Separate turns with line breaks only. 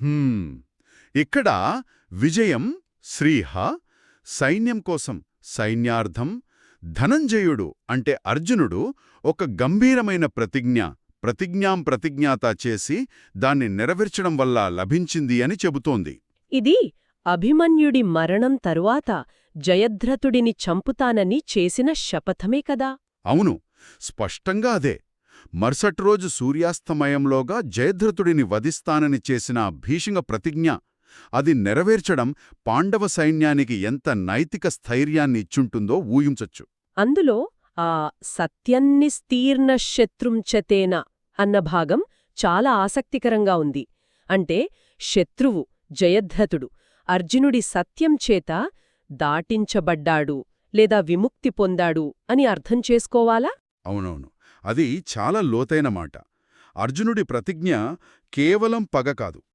హ్మ్. ఇక్కడ విజయం శ్రీహ సైన్యం కోసం సైన్యార్థం ధనంజయుడు అంటే అర్జునుడు ఒక గంభీరమైన ప్రతిజ్ఞ ప్రతిజ్ఞాం ప్రతిజ్ఞాత చేసి దాన్ని నెరవేర్చడం వల్ల లభించింది అని చెబుతోంది.
ఇది అభిమన్యుడి మరణం తరువాత జయద్రథుడిని చంపుతానని చేసిన శపథమే కదా?
అవును. స్పష్టంగా అదే. మరుసటి రోజు సూర్యాస్తమయంలోగా జయద్రథుడిని వధిస్తానని చేసిన భీషణ ప్రతిజ్ఞ అది నెరవేర్చడం పాండవ సైన్యానికి ఎంత నైతిక స్థైర్యాన్ని ఇచ్చుంటుందో ఊహించొచ్చు.
అందులో ఆ సత్యన్నిస్తీర్ణ శత్రుంచతేన అన్న భాగం చాలా ఆసక్తికరంగా ఉంది. అంటే శత్రువు జయద్రథుడు అర్జునుడి సత్యం చేత దాటించబడ్డాడు లేదా విముక్తి పొందాడు అని అర్థం చేసుకోవాలా?
అవునవును. అది చాలా లోతైన మాట. అర్జునుడి ప్రతిజ్ఞ కేవలం పగ కాదు.